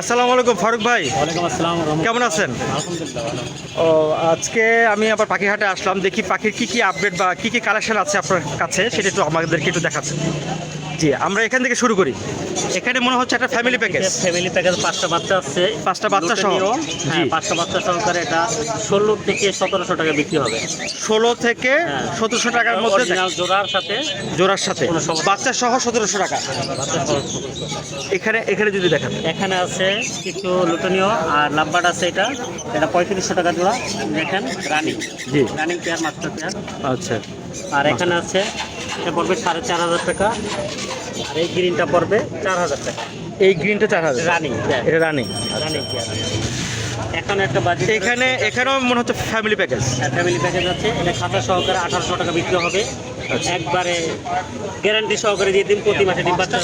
আসসালামু আলাইকুম ফারুক ভাই। কেমন আছেন? আলহামদুলিল্লাহ ও আজকে আমি আবার পাখিহাটে আসলাম দেখি পাখির কি কি আপডেট বা কি কি কালেকশন আছে আপনার কাছে সেটা একটু আমাদেরকে একটু দেখাচ্ছেন জি আমরা এখান থেকে শুরু করি। এখানে মনে হচ্ছে একটা ফ্যামিলি প্যাকেজ ফ্যামিলি প্যাকেজ পাঁচটা বাচ্চা আছে। পাঁচটা বাচ্চা সহ। হ্যাঁ পাঁচটা বাচ্চা সহকারে এটা ষোলো থেকে সতেরোশো টাকা বিক্রি হবে। ষোলো থেকে হ্যাঁ। সতেরোশো টাকার মধ্যে জোড়ার সাথে জোড়ার সাথে। বাচ্চা সহ সতেরোশো টাকা। এখানে এখানে যদি দেখেন। এখানে আছে কিছু লুটনীয় আর লাভবাট আছে এটা। এটা পঁয়ত্রিশশো টাকা জোড়া। দেখেন রানিং। জি। রানিং পেয়ার মাত্র পেয়ার। আচ্ছা। আর এখানে আছে এটা পড়বে সাড়ে চার হাজার টাকা। আর এই গ্রিনটা পড়বে চার হাজার টাকা। এই গ্রিনটা চার হাজার? রানিং এটা রানিং। রানিং এখন একটা বাজেট এখানে এখানেও মনে হচ্ছে ফ্যামিলি প্যাকেজ ফ্যামিলি প্যাকেজ আছে। এটা খাতা সহকারে আঠারোশো টাকা বিক্রি হবে। আচ্ছা। একবারে গ্যারান্টি সহকারে দিয়ে দিন প্রতি মাসে ডিম বাচ্চা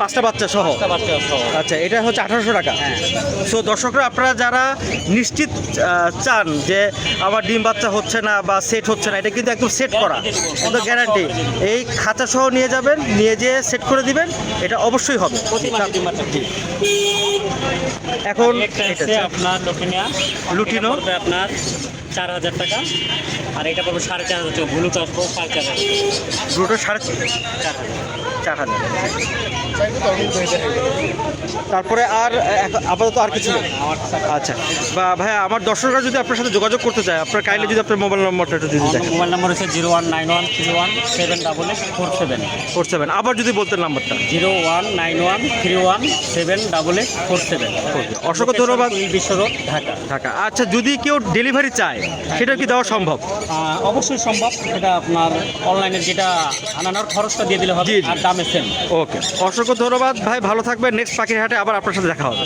পাঁচটা বাচ্চা সহ? আচ্ছা এটা হচ্ছে আঠারোশো টাকা। হ্যাঁ। সো দর্শকরা আপনারা যারা নিশ্চিত চান যে আমার ডিম বাচ্চা হচ্ছে না বা সেট হচ্ছে না এটা কিন্তু একদম সেট করা। একদম গ্যারান্টি এই খাঁচা সহ নিয়ে যাবেন নিয়ে যেয়ে সেট করে দিবেন এটা অবশ্যই হবে। এখন আপনার লুটিনিয়া লুটিনো? আপনার চার হাজার টাকা। আর এটা পড়বে সাড়ে চার হাজার টাকা। ভুলু চাষ সাড়ে চার হাজার দুটো সাড়ে চার হাজার চার হাজার। তারপরে আর আপাতত আর কিছু নেই? আচ্ছা। বা ভাই আমার দর্শকরা যদি আপনার সাথে যোগাযোগ করতে চায় আপনার কাইন্ডলি যদি আপনার মোবাইল নম্বরটা একটু যদি দেখেন মোবাইল নম্বর হচ্ছে zero one nine one three one seven double eight four seven. Four seven. আবার যদি বলতেন নাম্বারটা। Zero one nine one three one seven double eight four seven. অসংখ্য ধন্যবাদ। বিশ্ব ঢাকা। ঢাকা। আচ্ছা যদি কেউ ডেলিভারি চায় সেটা কি দেওয়া সম্ভব? অবশ্যই সম্ভব। এটা আপনার অনলাইনে যেটা আনানোর খরচটা দিয়ে দিলে হবে। আর দামে সেম ওকে অসংখ্য ধন্যবাদ। ভাই ভালো থাকবে নেক্সট পাখির হাটে আবার আপনার সাথে দেখা হবে।